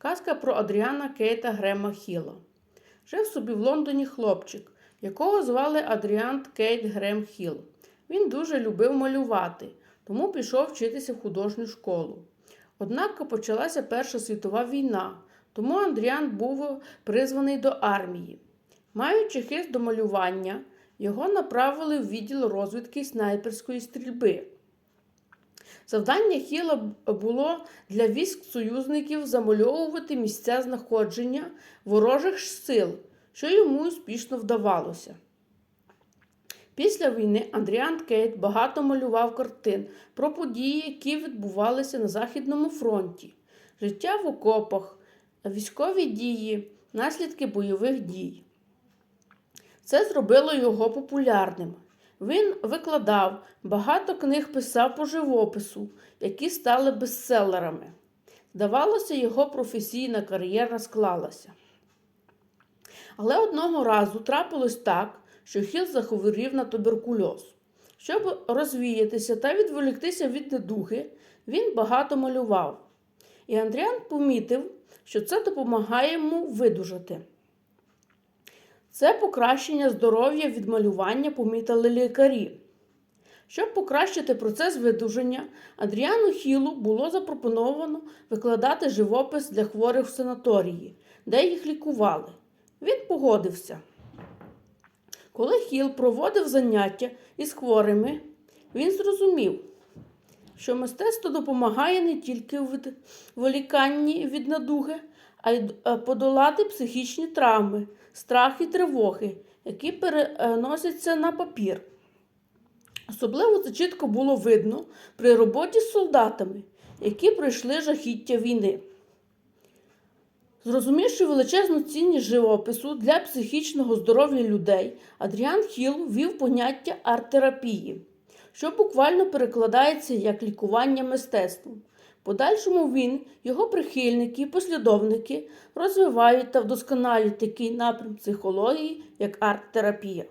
Казка про Адріана Кейта Грема Хіла. Жив собі в Лондоні хлопчик, якого звали Адріан Кейт Грем Хіл. Він дуже любив малювати, тому пішов вчитися в художню школу. Однак почалася Перша світова війна, тому Андріан був призваний до армії. Маючи хист до малювання, його направили в відділ розвідки снайперської стрільби. Завдання Хіла було для військ союзників замальовувати місця знаходження ворожих сил, що йому успішно вдавалося. Після війни Андріан Кейт багато малював картин про події, які відбувалися на Західному фронті, життя в окопах, військові дії, наслідки бойових дій. Це зробило його популярним. Він викладав, багато книг писав по живопису, які стали бестселерами. Здавалося, його професійна кар'єра склалася. Але одного разу трапилось так, що Хіл захворів на туберкульоз. Щоб розвіятися та відволіктися від недуги, він багато малював. І Андріан помітив, що це допомагає йому видужати. Це покращення здоров'я від малювання помітили лікарі. Щоб покращити процес видуження, Адріану Хілу було запропоновано викладати живопис для хворих в санаторії, де їх лікували. Він погодився. Коли Хіл проводив заняття із хворими, він зрозумів, що мистецтво допомагає не тільки в виліканні від надуги, а й подолати психічні травми, страх і тривоги, які переносяться на папір. Особливо це чітко було видно при роботі з солдатами, які пройшли жахіття війни. Зрозумівши величезну цінність живопису для психічного здоров'я людей, Адріан Хіл ввів поняття арт-терапії, що буквально перекладається як лікування мистецтвом. Подальшому він, його прихильники і послідовники розвивають та вдосконалюють такий напрям психології, як арт-терапія.